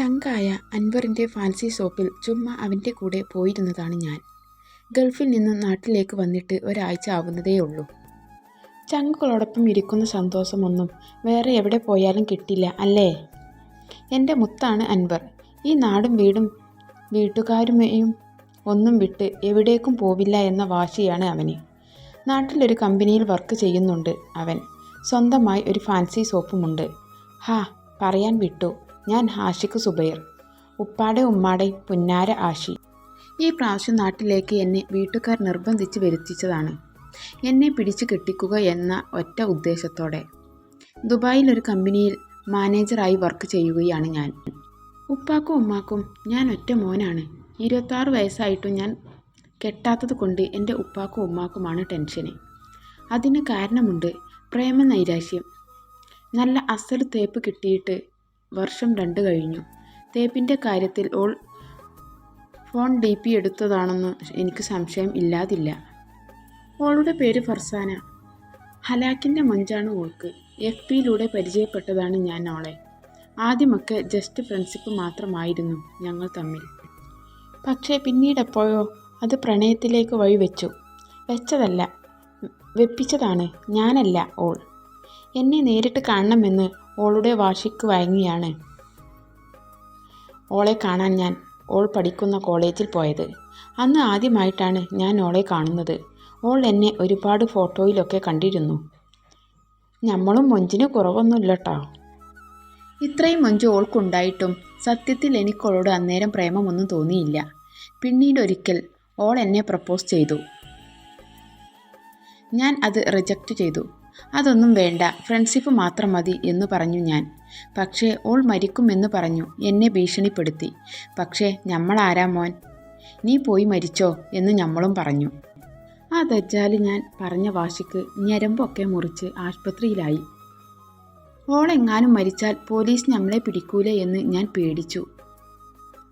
ചങ്കായ അൻവറിന്റെ ഫാൻസി ഷോപ്പിൽ ചുമ്മാ അവന്റെ കൂടെ പോയിരുന്നതാണ് ഞാൻ. ഗൾഫിൽ നിന്ന് നാട്ടിലേക്ക് വന്നിട്ട് ഒരാഴ്ച ആവുന്നതേയുള്ളൂ. ചങ്കുകളോടൊപ്പം ഇരിക്കുന്ന സന്തോഷമൊന്നും വേറെ എവിടെ പോയാലും കിട്ടില്ല അല്ലേ? എന്റെ മുത്താണ് അൻവർ. ഈ നാടും വീടും വീട്ടുകാരുമേയും ഒന്നും വിട്ട് എവിടേക്കും പോവില്ല എന്ന വാശിയാണ് അവന്. നാട്ടിലൊരു കമ്പനിയിൽ വർക്ക് ചെയ്യുന്നുണ്ട് അവൻ. സ്വന്തമായി ഒരു ഫാൻസി സോപ്പുമുണ്ട്. ഹാ പറയാൻ വിട്ടു. ഞാൻ ഹാഷിക്ക് സുബൈർ. ഉപ്പാടെ ഉമ്മാടെ പുന്നാര ആഷി ഈ പ്രാവശ്യം നാട്ടിലേക്ക് എന്നെ വീട്ടുകാർ നിർബന്ധിച്ച് വരുത്തിച്ചതാണ്. എന്നെ പിടിച്ചു കെട്ടിക്കുക എന്ന ഒറ്റ ഉദ്ദേശത്തോടെ. ദുബായിൽ ഒരു കമ്പനിയിൽ മാനേജറായി വർക്ക് ചെയ്യുകയാണ് ഞാൻ. ഉപ്പാക്കും ഉമ്മാക്കും ഞാൻ ഒറ്റ മോനാണ്. ഇരുപത്താറ് വയസ്സായിട്ടും ഞാൻ കെട്ടാത്തത് കൊണ്ട് എന്റെ ഉപ്പാക്കും ഉമ്മാക്കുമാണ് ടെൻഷന്. അതിന് കാരണമുണ്ട് പ്രേമ നൈരാശ്യം നല്ല അസൽ തേപ്പ് കിട്ടിയിട്ട് വർഷം രണ്ട് കഴിഞ്ഞു. തേപ്പിന്റെ കാര്യത്തിൽ ഓൾ ഫോൺ ഡി പി എടുത്തതാണെന്ന് എനിക്ക് സംശയം ഇല്ലാതില്ല. ഓളുടെ പേര് ഫർസാന. ഹലാക്കിന്റെ മഞ്ചാണ് ഓൾക്ക്. എഫ് പിയിലൂടെ പരിചയപ്പെട്ടതാണ് ഞാൻ ഓളെ. ആദ്യമൊക്കെ ജസ്റ്റ് ഫ്രണ്ട്സിപ്പ് മാത്രമായിരുന്നു ഞങ്ങൾ തമ്മിൽ. പക്ഷേ പിന്നീടെപ്പോഴോ അത് പ്രണയത്തിലേക്ക് വഴി വെച്ചു. വെച്ചതല്ല വെപ്പിച്ചതാണ്. ഞാനല്ല ഓൾ. എന്നെ നേരിട്ട് കാണണമെന്ന് ഓളുടെ വാശിക്ക് വഴങ്ങിയാണ്. ഓളെ കാണാൻ ഞാൻ ഓൾ പഠിക്കുന്ന കോളേജിൽ പോയത്. അന്ന് ആദ്യമായിട്ടാണ് ഞാൻ ഓളെ കാണുന്നത്. ഓൾ എന്നെ ഒരുപാട് ഫോട്ടോയിലൊക്കെ കണ്ടിരുന്നു. നമ്മളും മൊഞ്ചിന് കുറവൊന്നുമില്ല കേട്ടോ ഇത്രയും മൊഞ്ച് ഓൾക്കുണ്ടായിട്ടും സത്യത്തിൽ എനിക്കോളോട് അന്നേരം പ്രേമമൊന്നും തോന്നിയില്ല. പിന്നീട് ഒരിക്കൽ ഓൾ എന്നെ പ്രപ്പോസ് ചെയ്തു. ഞാൻ അത് റിജക്റ്റ് ചെയ്തു. അതൊന്നും വേണ്ട. ഫ്രണ്ട്ഷിപ്പ് മാത്രം മതി എന്നു പറഞ്ഞു ഞാൻ. പക്ഷേ ഓൾ മരിക്കുമെന്ന് പറഞ്ഞു. എന്നെ ഭീഷണിപ്പെടുത്തി. പക്ഷേ ഞമ്മളാരാ മോൻ? നീ പോയി മരിച്ചോ എന്ന് ഞമ്മളും പറഞ്ഞു. ആ ദജ്ജാൽ ഞാൻ പറഞ്ഞ വാശിക്ക് ഞരമ്പൊക്കെ മുറിച്ച് ആശുപത്രിയിലായി. ഓളെങ്ങാനും മരിച്ചാൽ പോലീസ് നമ്മളെ പിടിക്കൂലേ എന്ന് ഞാൻ പേടിച്ചു.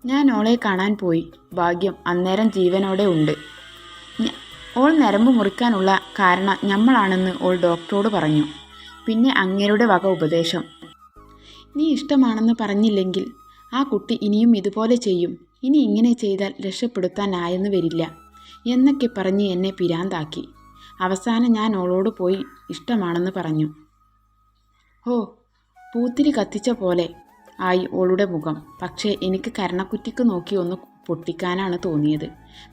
ഞാൻ ഓളെ കാണാൻ പോയി. ഭാഗ്യം അന്നേരം ജീവനോടെ ഉണ്ട്. ഓൾ നരമ്പ് മുറിക്കാനുള്ള കാരണം ഞമ്മളാണെന്ന് ഓൾ ഡോക്ടറോട് പറഞ്ഞു. പിന്നെ അങ്ങേരുടെ വക ഉപദേശം. നീ ഇഷ്ടമാണെന്ന് പറഞ്ഞില്ലെങ്കിൽ ആ കുട്ടി ഇനിയും ഇതുപോലെ ചെയ്യും. ഇനി ഇങ്ങനെ ചെയ്താൽ രക്ഷപ്പെടുത്താനായെന്ന് വരില്ല എന്നൊക്കെ പറഞ്ഞ് എന്നെ പിരാന്താക്കി. അവസാനം ഞാൻ ഓളോട് പോയി ഇഷ്ടമാണെന്ന് പറഞ്ഞു. ഓ പൂത്തിരി കത്തിച്ച പോലെ ആയി ഓളുടെ മുഖം. പക്ഷേ എനിക്ക് കരണക്കുറ്റിക്ക് നോക്കി ഒന്ന് പൊട്ടിക്കാനാണ് തോന്നിയത്.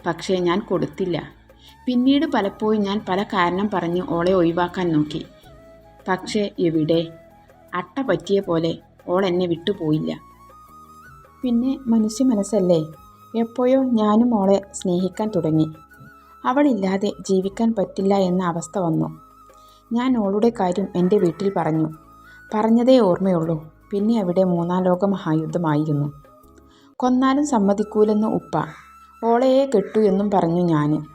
പക്ഷേ ഞാൻ കൊടുത്തില്ല. പിന്നീട് പലപ്പോഴും ഞാൻ പല കാരണം പറഞ്ഞ് ഓളെ ഒഴിവാക്കാൻ നോക്കി. പക്ഷേ എവിടെ? അട്ട പറ്റിയ പോലെ ഓൾ എന്നെ വിട്ടുപോയില്ല. പിന്നെ മനുഷ്യ മനസ്സല്ലേ? എപ്പോഴോ ഞാനും ഓളെ സ്നേഹിക്കാൻ തുടങ്ങി. അവളില്ലാതെ ജീവിക്കാൻ പറ്റില്ല എന്ന അവസ്ഥ വന്നു. ഞാൻ ഓളുടെ കാര്യം എന്റെ വീട്ടിൽ പറഞ്ഞു. പറഞ്ഞതേ ഓർമ്മയുള്ളൂ. പിന്നെ അവിടെ മൂന്നാം ലോക മഹായുദ്ധമായിരുന്നു. കൊന്നാലും സമ്മതിക്കൂലെന്ന് ഉപ്പ. ഓളയെ കെട്ടു എന്നും പറഞ്ഞു ഞാൻ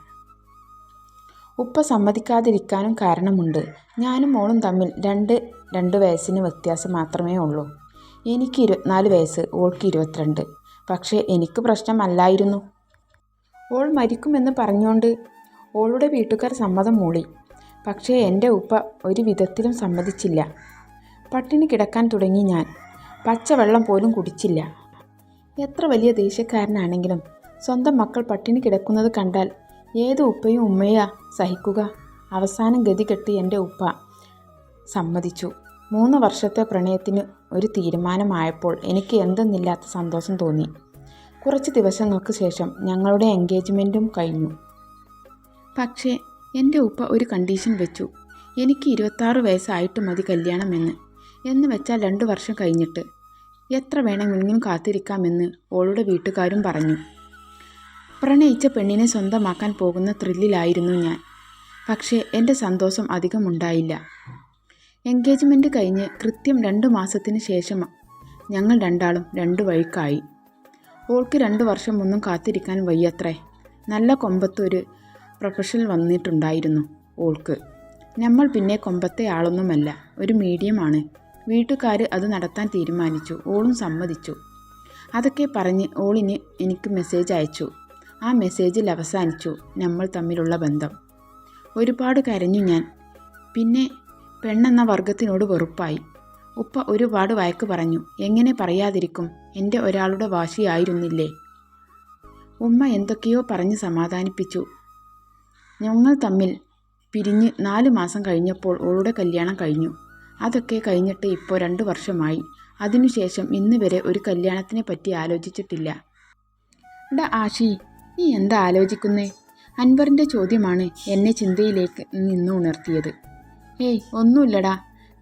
ഉപ്പ സമ്മതിക്കാതിരിക്കാനും കാരണമുണ്ട്. ഞാനും മോളും തമ്മിൽ രണ്ട് രണ്ട് വയസ്സിന് വ്യത്യാസം മാത്രമേ ഉള്ളൂ. എനിക്ക് ഇരുപത്തിനാല് വയസ്സ് ഓൾക്ക് ഇരുപത്തിരണ്ട്. പക്ഷേ എനിക്ക് പ്രശ്നമല്ലായിരുന്നു. ഓൾ മരിക്കുമെന്ന് പറഞ്ഞുകൊണ്ട് ഓളുടെ വീട്ടുകാർ സമ്മതം മൂളി. പക്ഷേ എന്റെ ഉപ്പ ഒരു വിധത്തിലും സമ്മതിച്ചില്ല. പട്ടിണി കിടക്കാൻ തുടങ്ങി ഞാൻ. പച്ചവെള്ളം പോലും കുടിച്ചില്ല. എത്ര വലിയ ദേഷ്യക്കാരനാണെങ്കിലും സ്വന്തം മക്കൾ പട്ടിണി കിടക്കുന്നത് കണ്ടാൽ ഏത് ഉപ്പയും ഉമ്മയാ? സഹിക്കുക. അവസാനം ഗതി കെട്ടി എന്റെ ഉപ്പ സമ്മതിച്ചു. മൂന്ന് വർഷത്തെ പ്രണയത്തിന് ഒരു തീരുമാനമായപ്പോൾ എനിക്ക് എന്തെന്നില്ലാത്ത സന്തോഷം തോന്നി. കുറച്ച് ദിവസങ്ങൾക്ക് ശേഷം ഞങ്ങളുടെ എൻഗേജ്മെന്റും കഴിഞ്ഞു. പക്ഷേ എന്റെ ഉപ്പ ഒരു കണ്ടീഷൻ വെച്ചു. എനിക്ക് ഇരുപത്താറ് വയസ്സായിട്ട് മതി കല്യാണമെന്ന്. എന്ന് വെച്ചാൽ രണ്ട് വർഷം കഴിഞ്ഞിട്ട്. എത്ര വേണമെങ്കിലും കാത്തിരിക്കാമെന്ന് ഓളുടെ വീട്ടുകാരും പറഞ്ഞു. പ്രണയിച്ച പെണ്ണിനെ സ്വന്തമാക്കാൻ പോകുന്ന ത്രില്ലിലായിരുന്നു ഞാൻ. പക്ഷേ എന്റെ സന്തോഷം അധികം ഉണ്ടായില്ല. എൻഗേജ്മെന്റ് കഴിഞ്ഞ് കൃത്യം രണ്ട് മാസത്തിന് ശേഷം ഞങ്ങൾ രണ്ടാളും രണ്ട് വഴിക്കായി. ഓൾക്ക് രണ്ട് വർഷം ഒന്നും കാത്തിരിക്കാൻ വയ്യത്രേ. നല്ല കൊമ്പത്തൊരു പ്രൊഫഷണൽ വന്നിട്ടുണ്ടായിരുന്നു ഓൾക്ക്. നമ്മൾ പിന്നെ കൊമ്പത്തെ ആളൊന്നുമല്ല ഒരു മീഡിയമാണ് വീട്ടുകാർ അത് നടത്താൻ തീരുമാനിച്ചു ഓളും സമ്മതിച്ചു. അതൊക്കെ പറഞ്ഞ് ഓളിന് എനിക്ക് മെസ്സേജ് അയച്ചു. ആ മെസ്സേജിൽ അവസാനിച്ചു നമ്മൾ തമ്മിലുള്ള ബന്ധം. ഒരുപാട് കരഞ്ഞു ഞാൻ. പിന്നെ പെണ്ണെന്ന വർഗത്തിനോട് വെറുപ്പായി. ഉപ്പ ഒരുപാട് വഴക്ക് പറഞ്ഞു. എങ്ങനെ പറയാതിരിക്കും? എന്റെ ഒരാളുടെ വാശിയായിരുന്നില്ലേ ഉമ്മ എന്തൊക്കെയോ പറഞ്ഞ് സമാധാനിപ്പിച്ചു. ഞങ്ങൾ തമ്മിൽ പിരിഞ്ഞ് നാല് മാസം കഴിഞ്ഞപ്പോൾ ഓളുടെ കല്യാണം കഴിഞ്ഞു. അതൊക്കെ കഴിഞ്ഞിട്ട് ഇപ്പോൾ രണ്ട് വർഷമായി. അതിനുശേഷം ഇന്ന് വരെ ഒരു കല്യാണത്തിനെ പറ്റി ആലോചിച്ചിട്ടില്ല. ഡാ ആഷി നീ എന്താ ആലോചിക്കുന്നേ? അൻവറിന്റെ ചോദ്യമാണ് എന്നെ ചിന്തയിലേക്ക് നിന്ന് ഉണർത്തിയത്. ഏയ് ഒന്നുമില്ലടാ.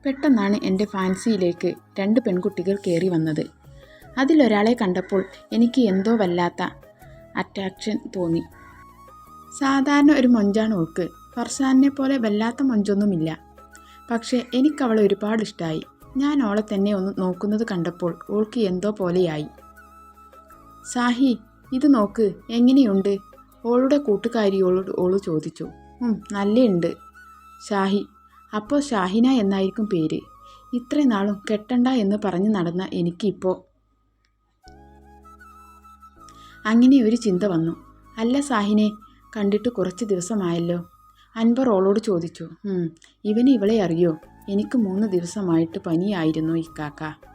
പെട്ടെന്നാണ് എന്റെ ഫാൻസിയിലേക്ക് രണ്ട് പെൺകുട്ടികൾ കയറി വന്നത്. അതിലൊരാളെ കണ്ടപ്പോൾ എനിക്ക് എന്തോ വല്ലാത്ത അട്രാക്ഷൻ തോന്നി. സാധാരണ ഒരു മൊഞ്ചാണ് ഓൾക്ക്. ഫർസാനെ പോലെ വല്ലാത്ത മൊഞ്ചൊന്നുമില്ല. പക്ഷേ എനിക്കവളെ ഒരുപാട് ഇഷ്ടമായി ഞാൻ ഓളെ തന്നെ ഒന്ന് നോക്കുന്നത് കണ്ടപ്പോൾ ഓൾക്ക് എന്തോ പോലെയായി. സാഹി ഇത് നോക്ക് എങ്ങനെയുണ്ട്? ഓളുടെ കൂട്ടുകാരിയോട് ഓൾ ചോദിച്ചു. നല്ലയുണ്ട്. ഷാഹി അപ്പോൾ ഷാഹിന എന്നായിരിക്കും പേര്. ഇത്രയും നാളും കെട്ടണ്ട എന്ന് പറഞ്ഞ് നടന്ന എനിക്കിപ്പോൾ അങ്ങനെ ഒരു ചിന്ത വന്നു. അല്ല സാഹിനെ കണ്ടിട്ട് കുറച്ച് ദിവസമായല്ലോ. അൻവർ ഓളോട് ചോദിച്ചു. "ഉം, ഇവന് ഇവളെ അറിയോ? എനിക്ക് മൂന്ന് ദിവസമായിട്ട് പനിയായിരുന്നു ഇക്കാക്ക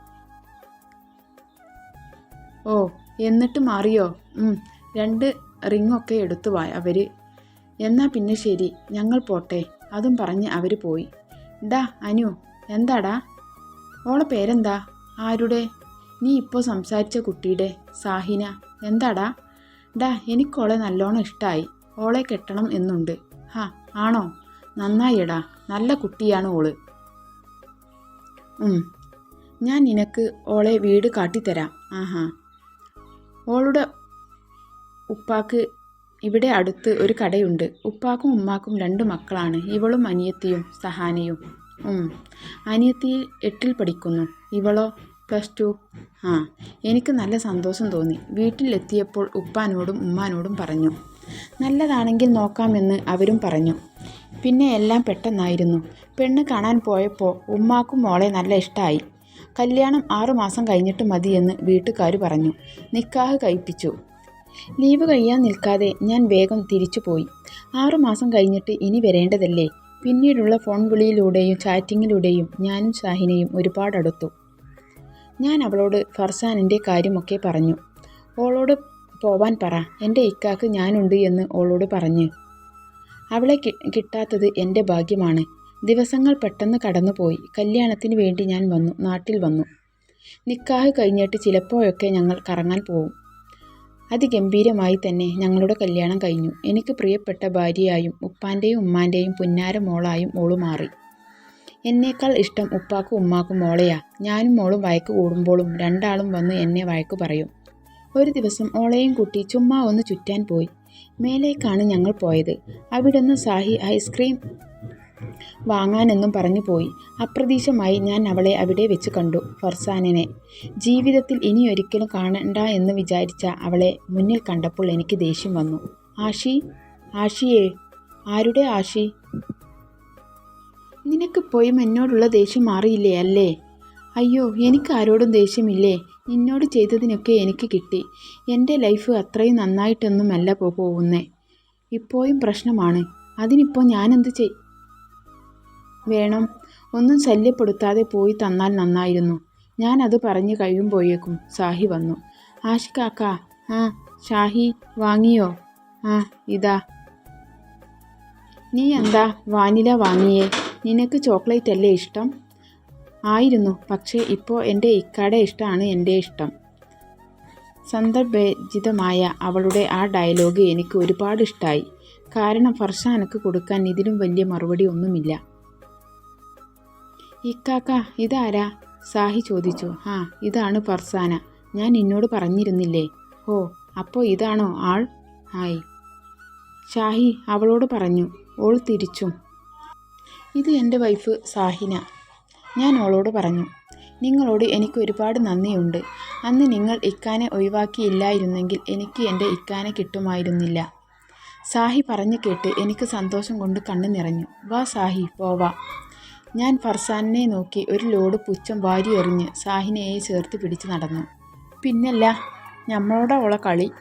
ഓ എന്നിട്ട് മാറിയോ? രണ്ട് റിങ്ങൊക്കെ എടുത്തു വാ അവർ എന്നാ പിന്നെ ശരി ഞങ്ങൾ പോട്ടെ. അതും പറഞ്ഞ് അവർ പോയി. ഡാ അനു എന്താടാ? ഓളെ പേരെന്താ? ആരുടെ? നീ ഇപ്പോൾ സംസാരിച്ച കുട്ടിയുടെ സാഹിന എന്താടാ? ഡാ എനിക്കോളെ നല്ലോണം ഇഷ്ടമായി ഓളെ കെട്ടണം എന്നുണ്ട്. ഹാ ആണോ? നന്നായിടാ നല്ല കുട്ടിയാണ് ഓൾ. ഞാൻ നിനക്ക് ഓളെ വീട് കാട്ടിത്തരാം. ആഹാ. ഓളുടെ ഉപ്പാക്ക് ഇവിടെ അടുത്ത് ഒരു കടയുണ്ട്. ഉപ്പാക്കും ഉമ്മാക്കും രണ്ട് മക്കളാണ്. ഇവളും അനിയത്തിയും സഹാനയും. അനിയത്തി എട്ടിൽ പഠിക്കുന്നു. ഇവളോ പ്ലസ് ടു? ആ. എനിക്ക് നല്ല സന്തോഷം തോന്നി. വീട്ടിലെത്തിയപ്പോൾ ഉപ്പാനോടും ഉമ്മാനോടും പറഞ്ഞു. നല്ലതാണെങ്കിൽ നോക്കാമെന്ന് അവരും പറഞ്ഞു. പിന്നെ എല്ലാം പെട്ടെന്നായിരുന്നു. പെണ്ണ് കാണാൻ പോയപ്പോൾ ഉമ്മാക്കും മോളെ നല്ല ഇഷ്ടമായി കല്യാണം ആറുമാസം കഴിഞ്ഞിട്ട് മതിയെന്ന് വീട്ടുകാർ പറഞ്ഞു. നിക്കാഹ് കഴിപ്പിച്ചു. ലീവ് കഴിയാൻ നിൽക്കാതെ ഞാൻ വേഗം തിരിച്ചു പോയി. ആറുമാസം കഴിഞ്ഞിട്ട് ഇനി വരേണ്ടതല്ലേ? പിന്നീടുള്ള ഫോൺ വിളിയിലൂടെയും ചാറ്റിങ്ങിലൂടെയും ഞാനും ഷാഹിനയും ഒരുപാട് അടുത്തു. ഞാൻ അവളോട് ഫർസാനിന്റെ കാര്യമൊക്കെ പറഞ്ഞു. ഓളോട് പോവാൻ പറ. എന്റെ ഇക്കാക്ക് ഞാനുണ്ട് എന്ന് ഓളോട് പറഞ്ഞ്. അവളെ കിട്ടാത്തത് എന്റെ ഭാഗ്യമാണ്. ദിവസങ്ങൾ പെട്ടെന്ന് കടന്നുപോയി. കല്യാണത്തിന് വേണ്ടി ഞാൻ വന്നു നാട്ടിൽ വന്നു. നിക്കാഹ് കഴിഞ്ഞിട്ട് ചിലപ്പോഴൊക്കെ ഞങ്ങൾ കറങ്ങാൻ പോവും അതിഗംഭീരമായി തന്നെ ഞങ്ങളുടെ കല്യാണം കഴിഞ്ഞു. എനിക്ക് പ്രിയപ്പെട്ട ഭാര്യയായും ഉപ്പാന്റെയും ഉമ്മാന്റെയും പുന്നാര മോളായും ഓൾ മാറി. എന്നേക്കാൾ ഇഷ്ടം ഉപ്പാക്കും ഉമ്മാക്കും മോളെയാ. ഞാനും മോളും വഴക്ക് കൂടുമ്പോഴും രണ്ടാളും വന്ന് എന്നെ വഴക്ക് പറയും. ഒരു ദിവസം ഓളെയും കുട്ടി ചുമ്മാ ഒന്ന് ചുറ്റാൻ പോയി. മേലേക്കാണ് ഞങ്ങൾ പോയത്. അവിടുന്ന് സാഹി ഐസ്ക്രീം വാങ്ങാനെന്നും പറഞ്ഞു പോയി അപ്രതീക്ഷമായി ഞാൻ അവളെ അവിടെ വെച്ച് കണ്ടു ഫർസാനിനെ. ജീവിതത്തിൽ ഇനി ഒരിക്കലും കാണണ്ട എന്ന് വിചാരിച്ച അവളെ മുന്നിൽ കണ്ടപ്പോൾ എനിക്ക് ദേഷ്യം വന്നു. ആഷി ആഷിയെ ആരുടെ ആഷി നിനക്ക് പോയി എന്നോടുള്ള ദേഷ്യം മാറിയില്ലേ അല്ലേ? അയ്യോ എനിക്ക് ആരോടും ദേഷ്യമില്ലേ? നിന്നോട് ചെയ്തതിനൊക്കെ എനിക്ക് കിട്ടി. എന്റെ ലൈഫ് അത്രയും നന്നായിട്ടൊന്നുമല്ല പോകുന്നേ. ഇപ്പോഴും പ്രശ്നമാണ്. അതിനിപ്പോൾ ഞാനെന്ത് ചെയ് വേണം. ഒന്നും ശല്യപ്പെടുത്താതെ പോയി തന്നാൽ നന്നായിരുന്നു. ഞാൻ അത് പറഞ്ഞു കഴിയുമ്പോഴേക്കും സാഹി വന്നു. ആഷി കാക്ക ആ ഷാഹി വാങ്ങിയോ? ആ ഇതാ. നീ എന്താ വാനില വാങ്ങിയേ? നിനക്ക് ചോക്ലേറ്റ് അല്ലേ ഇഷ്ടം? ആയിരുന്നു പക്ഷേ ഇപ്പോൾ എന്റെ ഇക്കാടെ ഇഷ്ടമാണ് എന്റെ ഇഷ്ടം. സന്ദർഭജിതമായ അവളുടെ ആ ഡയലോഗ് എനിക്ക് ഒരുപാട് ഇഷ്ടമായി കാരണം ഫർഷാനക്ക് കൊടുക്കാൻ ഇതിലും വലിയ മറുപടി ഒന്നുമില്ല. ഇക്കാക്ക ഇതാരാ? സാഹി ചോദിച്ചു. ആ ഇതാണ് ഫർസാന. ഞാൻ നിന്നോട് പറഞ്ഞിരുന്നില്ലേ? ഓ അപ്പോൾ ഇതാണോ ആൾ? ആയി. ഷാഹി അവളോട് പറഞ്ഞു ഓൾ തിരിച്ചു. ഇത് എന്റെ വൈഫ് സാഹിന. ഞാൻ ഓളോട് പറഞ്ഞു നിങ്ങളോട് എനിക്ക് ഒരുപാട് നന്ദിയുണ്ട്. അന്ന് നിങ്ങൾ ഇക്കാനെ ഒഴിവാക്കിയില്ലായിരുന്നെങ്കിൽ എനിക്ക് എന്റെ ഇക്കാനെ കിട്ടുമായിരുന്നില്ല. സാഹി പറഞ്ഞു കേട്ട് എനിക്ക് സന്തോഷം കൊണ്ട് കണ്ണു നിറഞ്ഞു. വാ സാഹി പോവാ. ഞാൻ ഫർസാനെ നോക്കി ഒരു ലോഡ് പുച്ഛം വാരി എറിഞ്ഞ് സാഹിനയെ ചേർത്ത് പിടിച്ച് നടന്നു. പിന്നല്ല നമ്മളോടുള്ള കളി